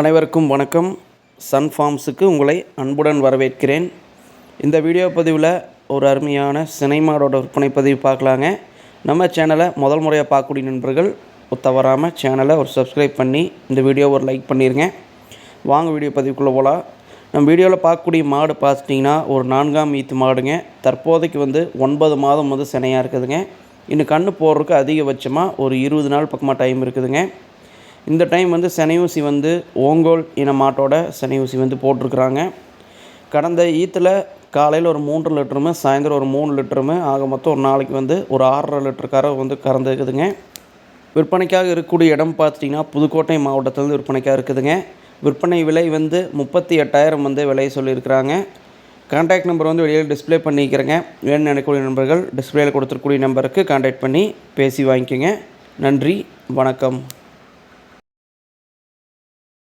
அனைவருக்கும் வணக்கம். சன் ஃபார்ம்ஸுக்கு உங்களை அன்புடன் வரவேற்கிறேன். இந்த வீடியோ பதிவில் ஒரு அருமையான சினைமாடோட விற்பனை பதிவு பார்க்கலாங்க. நம்ம சேனலை முதல் முறையாக பார்க்கக்கூடிய நண்பர்கள் தவறாமல் சேனலை ஒரு சப்ஸ்கிரைப் பண்ணி இந்த வீடியோ ஒரு லைக் பண்ணிடுங்க வாங்க வீடியோ பதிவுக்குள்ளே போகலாம் நம்ம வீடியோவில் பார்க்கக்கூடிய மாடு பார்த்துட்டிங்கன்னா ஒரு நான்காம் ஈத்து மாடுங்க. தற்போதைக்கு வந்து ஒன்பது மாதம் வந்து சினையாக இருக்குதுங்க. இன்னும் கண்ணு போடுறதுக்கு அதிகபட்சமாக ஒரு இருபது நாள் பக்கமாக டைம் இருக்குதுங்க. இந்த டைம் வந்து செனையூசி வந்து ஓங்கோல் இன மாட்டோட செனையூசி வந்து போட்டிருக்குறாங்க. கடந்த ஈத்தில் காலையில் ஒரு மூன்று லிட்டருமே சாயந்தரம் ஒரு மூணு லிட்டருமே ஆக மொத்தம் ஒரு நாளைக்கு வந்து ஒரு ஆறரை லிட்டர் கரை வந்து கறந்துக்குதுங்க விற்பனைக்காக இருக்கக்கூடிய இடம் பார்த்துட்டிங்கன்னா புதுக்கோட்டை மாவட்டத்திலேருந்து விற்பனைக்காக இருக்குதுங்க. விற்பனை விலை வந்து முப்பத்தி எட்டாயிரம் வந்து விலை சொல்லியிருக்கிறாங்க. கான்டாக்ட் நம்பர் வந்து வெளியில் டிஸ்ப்ளே பண்ணிக்கிறேங்க. வேணும்னு நினைக்கக்கூடிய நண்பர்கள் டிஸ்பிளேயில் கொடுத்துருக்கூடிய நம்பருக்கு கான்டாக்ட் பண்ணி பேசி வாங்கிக்கோங்க. நன்றி வணக்கம்.